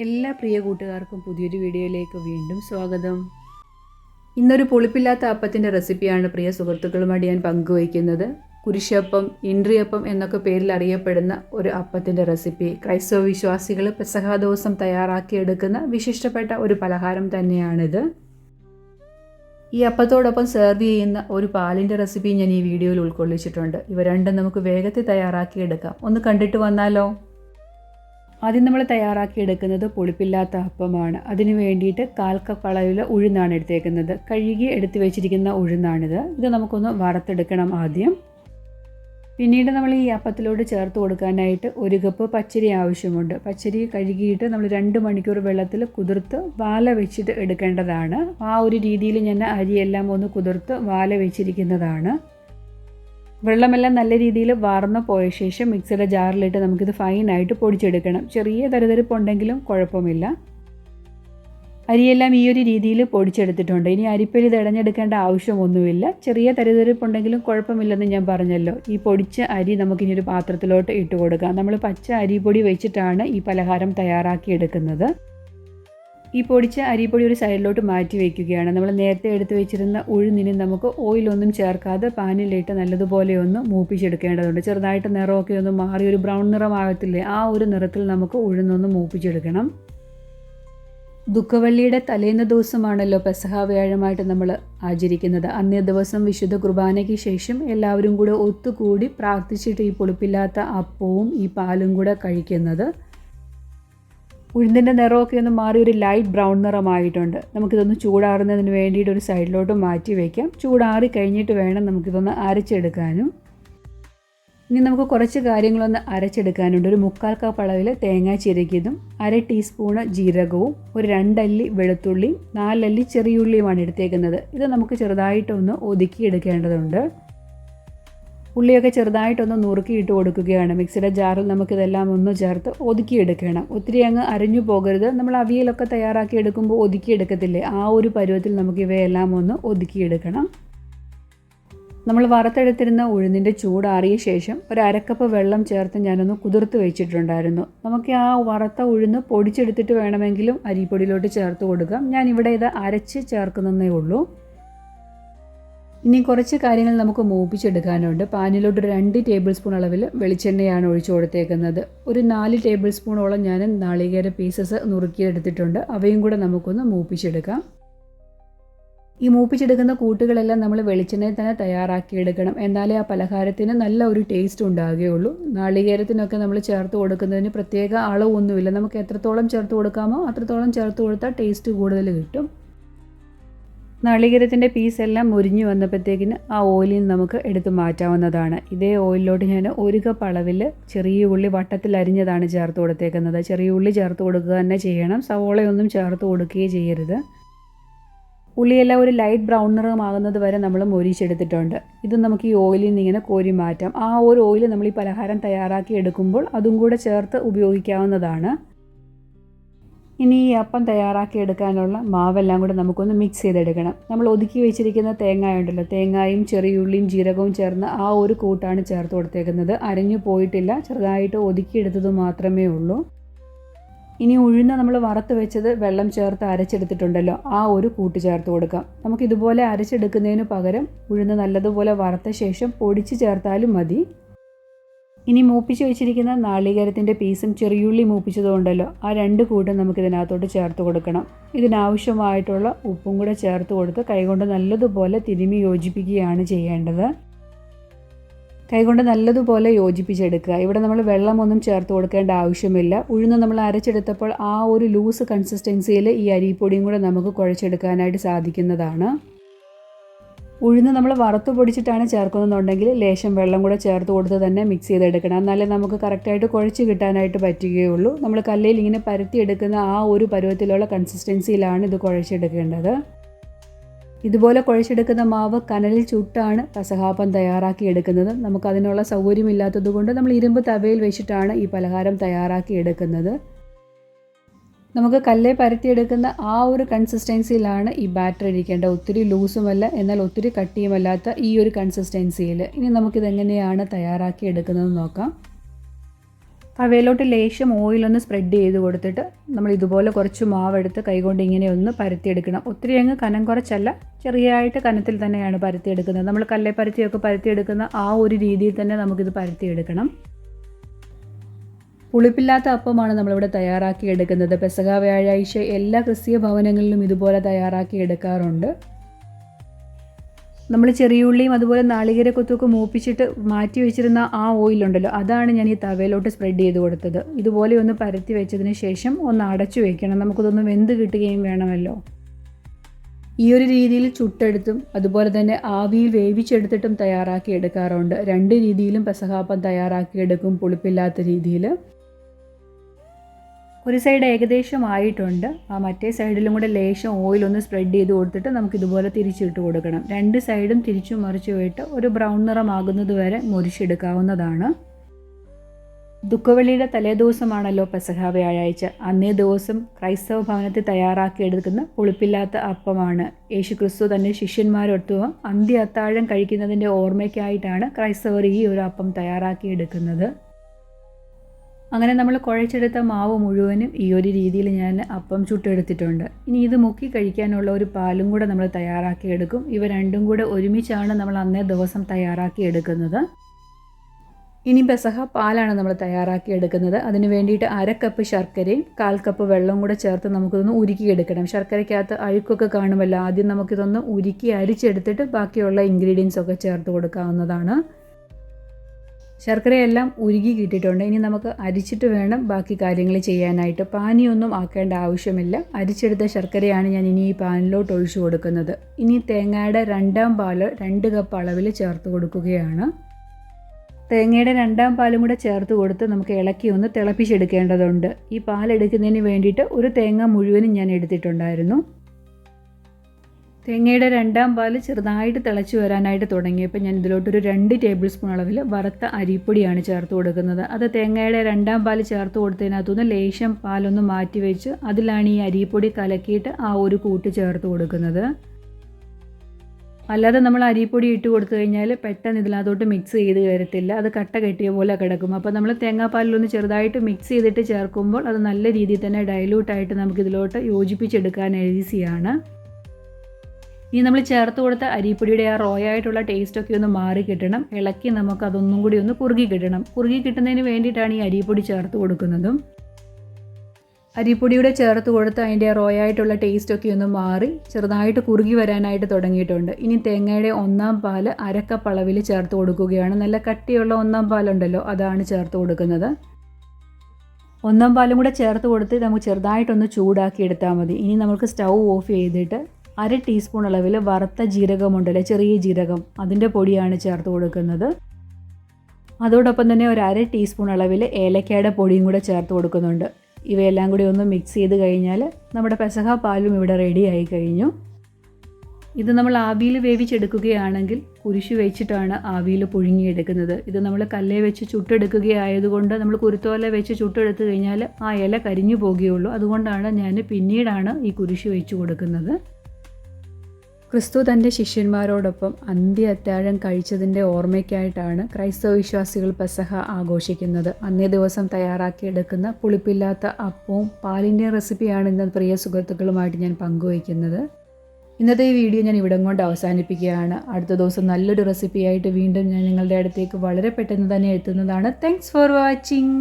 എല്ലാ പ്രിയ കൂട്ടുകാർക്കും പുതിയൊരു വീഡിയോയിലേക്ക് വീണ്ടും സ്വാഗതം. ഇന്നൊരു പുളിപ്പില്ലാത്ത അപ്പത്തിന്റെ റെസിപ്പിയാണ് പ്രിയ സുഹൃത്തുക്കളുമായി ഞാൻ പങ്കുവയ്ക്കുന്നത്. കുരിശപ്പം ഇൻട്രിയപ്പം എന്നൊക്കെ പേരിൽ അറിയപ്പെടുന്ന ഒരു അപ്പത്തിന്റെ റെസിപ്പി. ക്രൈസ്തവ വിശ്വാസികൾ പെസഹ ദിവസം തയ്യാറാക്കിയെടുക്കുന്ന വിശിഷ്ടപ്പെട്ട ഒരു പലഹാരം തന്നെയാണിത്. ഈ അപ്പത്തോടൊപ്പം സെർവ് ചെയ്യുന്ന ഒരു പാലിന്റെ റെസിപ്പി ഞാൻ ഈ വീഡിയോയിൽ ഉൾക്കൊള്ളിച്ചിട്ടുണ്ട്. ഇവ രണ്ടും നമുക്ക് വേഗത്തിൽ തയ്യാറാക്കിയെടുക്കാം. ഒന്ന് കണ്ടിട്ട് വന്നാലോ? ആദ്യം നമ്മൾ തയ്യാറാക്കി എടുക്കുന്നത് പുളിപ്പില്ലാത്ത അപ്പമാണ്. അതിന് വേണ്ടിയിട്ട് കാൽ കപ്പ് ഉഴുന്നാണ് എടുത്തേക്കുന്നത്. കഴുകി എടുത്തു വെച്ചിരിക്കുന്ന ഉഴുന്നാണിത്. ഇത് നമുക്കൊന്ന് വറുത്തെടുക്കണം ആദ്യം. പിന്നീട് നമ്മൾ ഈ അപ്പത്തിലോട്ട് ചേർത്ത് കൊടുക്കാനായിട്ട് ഒരു കപ്പ് പച്ചരി ആവശ്യമുണ്ട്. പച്ചരി കഴുകിയിട്ട് നമ്മൾ രണ്ട് മണിക്കൂർ വെള്ളത്തിൽ കുതിർത്ത് വാല വെച്ചിട്ട് എടുക്കേണ്ടതാണ്. ആ ഒരു രീതിയിൽ ഞാൻ അരിയെല്ലാം ഒന്ന് കുതിർത്ത് വാല വെച്ചിരിക്കുന്നതാണ്. വെള്ളമെല്ലാം നല്ല രീതിയിൽ വാർന്ന് പോയ ശേഷം മിക്സിയുടെ ജാറിലിട്ട് നമുക്കിത് ഫൈനായിട്ട് പൊടിച്ചെടുക്കണം. ചെറിയ തരതരിപ്പുണ്ടെങ്കിലും കുഴപ്പമില്ല. അരിയെല്ലാം ഈ ഒരു രീതിയിൽ പൊടിച്ചെടുത്തിട്ടുണ്ട്. ഇനി അരിപ്പരി തിടഞ്ഞെടുക്കേണ്ട ആവശ്യമൊന്നുമില്ല. ചെറിയ തരിതരിപ്പുണ്ടെങ്കിലും കുഴപ്പമില്ലെന്ന് ഞാൻ പറഞ്ഞല്ലോ. ഈ പൊടിച്ച അരി നമുക്കിനി ഒരു പാത്രത്തിലോട്ട് ഇട്ട് കൊടുക്കാം. നമ്മൾ പച്ച അരിപ്പൊടി വെച്ചിട്ടാണ് ഈ പലഹാരം തയ്യാറാക്കിയെടുക്കുന്നത് ഈ പൊടിച്ച അരിപ്പൊടി ഒരു സൈഡിലോട്ട് മാറ്റി വയ്ക്കുകയാണ് നമ്മൾ നേരത്തെ എടുത്തു വെച്ചിരുന്ന ഉഴുന്നിന് നമുക്ക് ഓയിലൊന്നും ചേർക്കാതെ പാനിലിട്ട് നല്ലതുപോലെ ഒന്ന് മൂപ്പിച്ചെടുക്കേണ്ടതുണ്ട്. ചെറുതായിട്ട് നിറമൊക്കെ ഒന്ന് മാറി ഒരു ബ്രൗൺ നിറമാകത്തില്ലേ ആ ഒരു നിറത്തിൽ നമുക്ക് ഉഴുന്നൊന്ന് മൂപ്പിച്ചെടുക്കണം. ദുഃഖവള്ളിയുടെ തലേന്ന ദിവസമാണല്ലോ പെസഹ വ്യാഴമായിട്ട് നമ്മൾ ആചരിക്കുന്നത്. അന്നേ ദിവസം വിശുദ്ധ കുർബാനയ്ക്ക് ശേഷം എല്ലാവരും കൂടെ ഒത്തുകൂടി പ്രാർത്ഥിച്ചിട്ട് ഈ പൊളിപ്പില്ലാത്ത അപ്പവും ഈ പാലും കൂടെ കഴിക്കുന്നത് ഉഴുന്നിന്റെ നിറമൊക്കെ ഒന്ന് മാറി ഒരു ലൈറ്റ് ബ്രൗൺ നിറമായിട്ടുണ്ട്. നമുക്കിതൊന്ന് ചൂടാറുന്നതിന് വേണ്ടിയിട്ട് ഒരു സൈഡിലോട്ട് മാറ്റി വയ്ക്കാം ചൂടാറി കഴിഞ്ഞിട്ട് വേണം നമുക്കിതൊന്ന് അരച്ചെടുക്കാനും. ഇനി നമുക്ക് കുറച്ച് കാര്യങ്ങളൊന്ന് അരച്ചെടുക്കാനുണ്ട്. ഒരു മുക്കാൽ കപ്പ് അളവിൽ തേങ്ങ ചിരകിയതും അര ടീസ്പൂണ് ജീരകവും ഒരു രണ്ടല്ലി വെളുത്തുള്ളിയും നാലല്ലി ചെറിയുള്ളിയുമാണ് എടുത്തേക്കുന്നത്. ഇത് നമുക്ക് ചെറുതായിട്ടൊന്ന് ഒതുക്കിയെടുക്കേണ്ടതുണ്ട് ഉള്ളിയൊക്കെ ചെറുതായിട്ടൊന്ന് നുറുക്കിയിട്ട് കൊടുക്കുകയാണ്. മിക്സിയുടെ ജാറിൽ നമുക്കിതെല്ലാം ഒന്ന് ചേർത്ത് ഒതുക്കിയെടുക്കണം. ഒത്തിരി അങ്ങ് അരിഞ്ഞു പോകരുത്. നമ്മൾ അവിയലൊക്കെ തയ്യാറാക്കി എടുക്കുമ്പോൾ ഒതുക്കിയെടുക്കത്തില്ലേ? ആ ഒരു പരുവത്തിൽ നമുക്ക് ഇവയെല്ലാം ഒന്ന് ഒതുക്കിയെടുക്കണം. നമ്മൾ വറുത്തെടുത്തിരുന്ന ഉഴുന്നിന്റെ ചൂടാറിയ ശേഷം ഒരു അരക്കപ്പ് വെള്ളം ചേർത്ത് ഞാനൊന്ന് കുതിർത്ത് വെച്ചിട്ടുണ്ടായിരുന്നു. നമുക്ക് ആ വറുത്ത ഉഴുന്ന് പൊടിച്ചെടുത്തിട്ട് വേണമെങ്കിലും അരിപ്പൊടിയിലോട്ട് ചേർത്ത് കൊടുക്കാം. ഞാൻ ഇവിടെ ഇത് അരച്ച് ചേർക്കുന്നതേ ഉള്ളൂ. ഇനി കുറച്ച് കാര്യങ്ങൾ നമുക്ക് മൂപ്പിച്ചെടുക്കാനുണ്ട്. പാനിലോട്ട് ഒരു രണ്ട് ടേബിൾ സ്പൂൺ അളവിൽ വെളിച്ചെണ്ണയാണ് ഒഴിച്ചു കൊടുത്തേക്കുന്നത്. ഒരു നാല് ടേബിൾ സ്പൂണോളം ഞാൻ നാളികേര പീസസ് നുറുക്കിയെടുത്തിട്ടുണ്ട്. അവയും കൂടെ നമുക്കൊന്ന് മൂപ്പിച്ചെടുക്കാം. ഈ മൂപ്പിച്ചെടുക്കുന്ന കൂട്ടുകളെല്ലാം നമ്മൾ വെളിച്ചെണ്ണയിൽ തന്നെ തയ്യാറാക്കിയെടുക്കണം. എന്നാലേ ആ പലഹാരത്തിന് നല്ല ഒരു ടേസ്റ്റ് ഉണ്ടാകുകയുള്ളൂ. നാളികേരത്തിനൊക്കെ നമ്മൾ ചേർത്ത് കൊടുക്കുന്നതിന് പ്രത്യേക അളവൊന്നുമില്ല. നമുക്ക് എത്രത്തോളം ചേർത്ത് കൊടുക്കാമോ അത്രത്തോളം ചേർത്ത് കൊടുത്താൽ ടേസ്റ്റ് കൂടുതൽ കിട്ടും. നാളികേരത്തിന്റെ പീസെല്ലാം മുരിഞ്ഞു വന്നപ്പോഴത്തേക്കിന് ആ ഓയിലിൽ നമുക്ക് എടുത്ത് മാറ്റാവുന്നതാണ്. ഇതേ ഓയിലിലോട്ട് ഞാൻ ഒരു കപ്പ് അളവിൽ ചെറിയ ഉള്ളി വട്ടത്തിൽ അരിഞ്ഞതാണ് ചേർത്ത് കൊടുത്തേക്കുന്നത്. ചെറിയ ഉള്ളി ചേർത്ത് കൊടുക്കുക തന്നെ ചെയ്യണം. സവോളയൊന്നും ചേർത്ത് കൊടുക്കുകയും ചെയ്യരുത്. ഉള്ളിയെല്ലാം ഒരു ലൈറ്റ് ബ്രൗൺ നിറമാകുന്നത് വരെ നമ്മൾ മൊരിച്ചെടുത്തിട്ടുണ്ട്. ഇത് നമുക്ക് ഈ ഓയിലിൽ നിന്ന് ഇങ്ങനെ കോരി മാറ്റാം. ആ ഒരു ഓയിൽ നമ്മൾ ഈ പലഹാരം തയ്യാറാക്കി എടുക്കുമ്പോൾ അതും കൂടെ ചേർത്ത് ഉപയോഗിക്കാവുന്നതാണ്. ഇനി ഈ അപ്പം തയ്യാറാക്കി എടുക്കാനുള്ള മാവെല്ലാം കൂടെ നമുക്കൊന്ന് മിക്സ് ചെയ്തെടുക്കണം. നമ്മൾ ഒതുക്കി വെച്ചിരിക്കുന്ന തേങ്ങ ഉണ്ടല്ലോ തേങ്ങയും ചെറിയുള്ളിയും ജീരകവും ചേർന്ന് ആ ഒരു കൂട്ടാണ് ചേർത്ത് കൊടുത്തേക്കുന്നത്. അരഞ്ഞു പോയിട്ടില്ല ചെറുതായിട്ട് ഒതുക്കിയെടുത്തത് മാത്രമേ ഉള്ളൂ. ഇനി ഉഴുന്ന നമ്മൾ വറുത്ത് വെച്ചത് വെള്ളം ചേർത്ത് അരച്ചെടുത്തിട്ടുണ്ടല്ലോ ആ ഒരു കൂട്ട് ചേർത്ത് കൊടുക്കാം. നമുക്ക് ഇതുപോലെ അരച്ചെടുക്കുന്നതിന് പകരം ഉഴുന്ന് നല്ലതുപോലെ വറുത്ത ശേഷം പൊടിച്ച് ചേർത്താലും മതി. ഇനി മൂപ്പിച്ച് വെച്ചിരിക്കുന്ന നാളികേരത്തിന്റെ പീസും ചെറിയുള്ളി മൂപ്പിച്ചതുകൊണ്ടല്ലോ ആ രണ്ട് കൂട്ടും നമുക്ക് ഇതിനകത്തോട്ട് ചേർത്ത് കൊടുക്കണം. ഇതിനാവശ്യമായിട്ടുള്ള ഉപ്പും കൂടെ ചേർത്ത് കൊടുത്ത് കൈകൊണ്ട് നല്ലതുപോലെ തിരുമി യോജിപ്പിക്കുകയാണ് ചെയ്യേണ്ടത്. കൈകൊണ്ട് നല്ലതുപോലെ യോജിപ്പിച്ചെടുക്കുക. ഇവിടെ നമ്മൾ വെള്ളമൊന്നും ചേർത്ത് കൊടുക്കേണ്ട ആവശ്യമില്ല. ഉഴുന്ന് നമ്മൾ അരച്ചെടുത്തപ്പോൾ ആ ഒരു ലൂസ് കൺസിസ്റ്റൻസിയിൽ ഈ അരിപ്പൊടിയും കൂടെ നമുക്ക് കുഴച്ചെടുക്കാനായിട്ട് സാധിക്കുന്നതാണ്. ഉഴുന്ന് നമ്മൾ വറുത്ത് പൊടിച്ചിട്ടാണ് ചേർക്കുന്നതെന്നുണ്ടെങ്കിൽ ലേശം വെള്ളം കൂടെ ചേർത്ത് കൊടുത്ത് തന്നെ മിക്സ് ചെയ്തെടുക്കണം. എന്നാലേ നമുക്ക് കറക്റ്റായിട്ട് കുഴച്ച് കിട്ടാനായിട്ട് പറ്റുകയുള്ളൂ. നമ്മൾ കല്ലയിൽ ഇങ്ങനെ പരത്തിയെടുക്കുന്ന ആ ഒരു പരുവത്തിലുള്ള കൺസിസ്റ്റൻസിയിലാണ് ഇത് കുഴച്ചെടുക്കേണ്ടത്. ഇതുപോലെ കുഴച്ചെടുക്കുന്ന മാവ് കനലിൽ ചുട്ടാണ് പസഹാപ്പം തയ്യാറാക്കി എടുക്കുന്നത്. നമുക്കതിനുള്ള സൗകര്യമില്ലാത്തത് കൊണ്ട് നമ്മൾ ഇരുമ്പ് തവയിൽ വെച്ചിട്ടാണ് ഈ പലഹാരം തയ്യാറാക്കി എടുക്കുന്നത്. നമുക്ക് കല്ലേ പരത്തിയെടുക്കുന്ന ആ ഒരു കൺസിസ്റ്റൻസിയിലാണ് ഈ ബാറ്റർ ഇരിക്കേണ്ടത്. ഒത്തിരി ലൂസുമല്ല എന്നാൽ ഒത്തിരി കട്ടിയുമല്ലാത്ത ഈ ഒരു കൺസിസ്റ്റൻസിയിൽ ഇനി നമുക്കിതെങ്ങനെയാണ് തയ്യാറാക്കി എടുക്കുന്നതെന്ന് നോക്കാം. അവയിലോട്ട് ലേശം ഓയിലൊന്ന് സ്പ്രെഡ് ചെയ്ത് കൊടുത്തിട്ട് നമ്മൾ ഇതുപോലെ കുറച്ച് മാവെടുത്ത് കൈകൊണ്ട് ഇങ്ങനെ ഒന്ന് പരത്തിയെടുക്കണം. ഒത്തിരി അങ്ങ് കനം കുറച്ചല്ല ചെറിയായിട്ട് കനത്തിൽ തന്നെയാണ് പരത്തിയെടുക്കുന്നത്. നമ്മൾ കല്ലേ പരത്തിയൊക്കെ പരത്തിയെടുക്കുന്ന ആ ഒരു രീതിയിൽ തന്നെ നമുക്കിത് പരത്തിയെടുക്കണം. പുളിപ്പില്ലാത്ത അപ്പമാണ് നമ്മളിവിടെ തയ്യാറാക്കി എടുക്കുന്നത്. പെസക വ്യാഴാഴ്ച എല്ലാ ക്രിസ്തീയ ഭവനങ്ങളിലും ഇതുപോലെ തയ്യാറാക്കി എടുക്കാറുണ്ട്. നമ്മൾ ചെറിയുള്ളിയും അതുപോലെ നാളികേര കൊത്തൊക്കെ മൂപ്പിച്ചിട്ട് മാറ്റി വെച്ചിരുന്ന ആ ഓയിലുണ്ടല്ലോ അതാണ് ഞാൻ ഈ തവയിലോട്ട് സ്പ്രെഡ് ചെയ്ത് കൊടുത്തത്. ഇതുപോലെ ഒന്ന് പരത്തി വെച്ചതിന് ശേഷം ഒന്ന് അടച്ചു വെക്കണം. നമുക്കിതൊന്ന് വെന്ത് കിട്ടുകയും വേണമല്ലോ. ഈ ഒരു രീതിയിൽ ചുട്ടെടുത്തും അതുപോലെ തന്നെ ആവിയിൽ വേവിച്ചെടുത്തിട്ടും തയ്യാറാക്കി എടുക്കാറുണ്ട്. രണ്ട് രീതിയിലും പെസഹാപ്പം തയ്യാറാക്കി എടുക്കും പുളിപ്പില്ലാത്ത രീതിയിൽ. ഒരു സൈഡ് ഏകദേശം ആയിട്ടുണ്ട് ആ മറ്റേ സൈഡിലും കൂടെ ലേശം ഓയിൽ ഒന്ന് സ്പ്രെഡ് ചെയ്ത് കൊടുത്തിട്ട് നമുക്ക് ഇതുപോലെ തിരിച്ചിട്ട് കൊടുക്കണം. രണ്ട് സൈഡും തിരിച്ചു മറിച്ചു പോയിട്ട് ഒരു ബ്രൗൺ നിറമാകുന്നത് വരെ മുറിച്ചെടുക്കാവുന്നതാണ്. ദുഃഖവെള്ളിയുടെ തലേദിവസമാണല്ലോ പെസഹ വ്യാഴാഴ്ച അന്നേ ദിവസം ക്രൈസ്തവ ഭവനത്തിൽ തയ്യാറാക്കിയെടുക്കുന്ന പുളിപ്പില്ലാത്ത അപ്പമാണ്. യേശു ക്രിസ്തു തന്റെ ശിഷ്യന്മാരൊട്ടുവ അന്ത്യ അത്താഴം കഴിക്കുന്നതിന്റെ ഓർമ്മയ്ക്കായിട്ടാണ് ക്രൈസ്തവർ ഈ ഒരു അപ്പം തയ്യാറാക്കി എടുക്കുന്നത് അങ്ങനെ നമ്മൾ കുഴച്ചെടുത്ത മാവ് മുഴുവനും ഈ ഒരു രീതിയിൽ ഞാൻ അപ്പം ചുട്ടെടുത്തിട്ടുണ്ട്. ഇനി ഇത് മുക്കി കഴിക്കാനുള്ള ഒരു പാലും കൂടെ നമ്മൾ തയ്യാറാക്കി എടുക്കും. ഇവ രണ്ടും കൂടെ ഒരുമിച്ചാണ് നമ്മൾ അന്നേ ദിവസം തയ്യാറാക്കി എടുക്കുന്നത്. ഇനി ബസഹ പാലാണ് നമ്മൾ തയ്യാറാക്കി എടുക്കുന്നത്. അതിന് വേണ്ടിയിട്ട് അര കപ്പ് ശർക്കരയും കാൽ കപ്പ് വെള്ളം കൂടെ ചേർത്ത് നമുക്കിതൊന്ന് ഉരുക്കിയെടുക്കണം. ശർക്കരയ്ക്കകത്ത് അഴുക്കൊക്കെ കാണുമല്ലോ. ആദ്യം നമുക്കിതൊന്ന് ഉരുക്കി അരിച്ചെടുത്തിട്ട് ബാക്കിയുള്ള ഇൻഗ്രീഡിയൻസ് ഒക്കെ ചേർത്ത് കൊടുക്കാവുന്നതാണ്. ശർക്കരയെല്ലാം ഉരുകി കിട്ടിയിട്ടുണ്ട്. ഇനി നമുക്ക് അരിച്ചിട്ട് വേണം ബാക്കി കാര്യങ്ങൾ ചെയ്യാനായിട്ട്. പാനിയൊന്നും ആക്കേണ്ട ആവശ്യമില്ല. അരിച്ചെടുത്ത ശർക്കരയാണ് ഞാൻ ഇനി ഈ പാനിലോട്ട് ഒഴിച്ചു കൊടുക്കുന്നത്. ഇനി തേങ്ങയുടെ രണ്ടാം പാൽ രണ്ട് കപ്പ് അളവിൽ ചേർത്ത് കൊടുക്കുകയാണ്. തേങ്ങയുടെ രണ്ടാം പാലും കൂടെ ചേർത്ത് കൊടുത്ത് നമുക്ക് ഇളക്കി ഒന്ന് തിളപ്പിച്ചെടുക്കേണ്ടതുണ്ട്. ഈ പാലെടുക്കുന്നതിന് വേണ്ടിയിട്ട് ഒരു തേങ്ങ മുഴുവനും ഞാൻ എടുത്തിട്ടുണ്ടായിരുന്നു. തേങ്ങയുടെ രണ്ടാം പാൽ ചെറുതായിട്ട് തിളച്ച് വരാനായിട്ട് തുടങ്ങിയപ്പോൾ ഞാൻ ഇതിലോട്ടൊരു രണ്ട് ടേബിൾ സ്പൂൺ അളവിൽ വറുത്ത അരിപ്പൊടിയാണ് ചേർത്ത് കൊടുക്കുന്നത്. അത് തേങ്ങയുടെ രണ്ടാം പാൽ ചേർത്ത് കൊടുത്തതിനകത്തുനിന്ന് ലേശം പാലൊന്ന് മാറ്റി വെച്ച് അതിലാണ് ഈ അരിപ്പൊടി കലക്കിയിട്ട് ആ ഒരു കൂട്ട് ചേർത്ത് കൊടുക്കുന്നത്. അല്ലാതെ നമ്മൾ അരിപ്പൊടി ഇട്ട് കൊടുത്തു കഴിഞ്ഞാൽ പെട്ടെന്ന് ഇതിനകത്തോട്ട് മിക്സ് ചെയ്ത് കയറത്തില്ല അത് കട്ട കെട്ടിയ പോലെ കിടക്കും. അപ്പോൾ നമ്മൾ തേങ്ങാപ്പാലിലൊന്ന് ചെറുതായിട്ട് മിക്സ് ചെയ്തിട്ട് ചേർക്കുമ്പോൾ അത് നല്ല രീതിയിൽ തന്നെ ഡൈലൂട്ടായിട്ട് നമുക്കിതിലോട്ട് യോജിപ്പിച്ചെടുക്കാൻ ഈസിയാണ് ഇനി നമ്മൾ ചേർത്ത് കൊടുത്ത അരിപ്പൊടിയുടെ ആ റോയായിട്ടുള്ള ടേസ്റ്റൊക്കെ ഒന്ന് മാറി കിട്ടണം. ഇളക്കി നമുക്ക് അതൊന്നും കൂടി ഒന്ന് കുറുകി കിട്ടണം. കുറുകി കിട്ടുന്നതിന് വേണ്ടിയിട്ടാണ് ഈ അരിപ്പൊടി ചേർത്ത് കൊടുക്കുന്നതും. അരിപ്പൊടിയുടെ ചേർത്ത് കൊടുത്ത് അതിന്റെ ടേസ്റ്റ് ടേസ്റ്റൊക്കെ ഒന്ന് മാറി ചെറുതായിട്ട് കുറുകി വരാനായിട്ട് തുടങ്ങിയിട്ടുണ്ട്. ഇനി തേങ്ങയുടെ ഒന്നാം പാൽ അരക്കപ്പളവിൽ ചേർത്ത് കൊടുക്കുകയാണ്. നല്ല കട്ടിയുള്ള ഒന്നാം പാലുണ്ടല്ലോ അതാണ് ചേർത്ത് കൊടുക്കുന്നത്. ഒന്നാം പാലും കൂടെ ചേർത്ത് കൊടുത്ത് നമുക്ക് ചെറുതായിട്ടൊന്ന് ചൂടാക്കി എടുത്താൽ മതി. ഇനി നമുക്ക് സ്റ്റൗ ഓഫ് ചെയ്തിട്ട് അര ടീസ്പൂൺ അളവിൽ വറുത്ത ജീരകമുണ്ടല്ലേ? ചെറിയ ജീരകം. അതിന്റെ പൊടിയാണ് ചേർത്ത് കൊടുക്കുന്നത്. അതോടൊപ്പം തന്നെ ഒരു അര ടീസ്പൂൺ അളവിൽ ഏലക്കയുടെ പൊടിയും കൂടെ ചേർത്ത് കൊടുക്കുന്നുണ്ട്. ഇവയെല്ലാം കൂടി ഒന്ന് മിക്സ് ചെയ്ത് കഴിഞ്ഞാൽ നമ്മുടെ പെസഹ പാലും ഇവിടെ റെഡി ആയി കഴിഞ്ഞു. ഇത് നമ്മൾ ആവിയിൽ വേവിച്ചെടുക്കുകയാണെങ്കിൽ കുരിശ് വെച്ചിട്ടാണ് ആവിയിൽ പുഴുങ്ങിയെടുക്കുന്നത്. ഇത് നമ്മൾ കല്ലേ വെച്ച് ചുട്ടെടുക്കുകയായതുകൊണ്ട് നമ്മൾ കുരുത്തോല വെച്ച് ചുട്ടെടുത്തു കഴിഞ്ഞാൽ ആ ഇല കരിഞ്ഞു പോകുകയുള്ളൂ. അതുകൊണ്ടാണ് ഞാൻ പിന്നീടാണ് ഈ കുരിശ് വെച്ച് കൊടുക്കുന്നത്. ക്രിസ്തു തന്റെ ശിഷ്യന്മാരോടൊപ്പം അന്ത്യ അത്താഴം കഴിച്ചതിന്റെ ഓർമ്മയ്ക്കായിട്ടാണ് ക്രൈസ്തവ വിശ്വാസികൾ പെസഹ ആഘോഷിക്കുന്നത്. അന്നേ ദിവസം തയ്യാറാക്കിയെടുക്കുന്ന പുളിപ്പില്ലാത്ത അപ്പവും പാലിന്റെ റെസിപ്പിയാണ് ഇന്ന് പ്രിയ സുഹൃത്തുക്കളുമായിട്ട് ഞാൻ പങ്കുവയ്ക്കുന്നത്. ഇന്നത്തെ ഈ വീഡിയോ ഞാൻ ഇവിടം കൊണ്ട് അവസാനിപ്പിക്കുകയാണ്. അടുത്ത ദിവസം നല്ലൊരു റെസിപ്പിയായിട്ട് വീണ്ടും ഞാൻ നിങ്ങളുടെ അടുത്തേക്ക് വളരെ പെട്ടെന്ന് തന്നെ എത്തുന്നതാണ്. Thanks for watching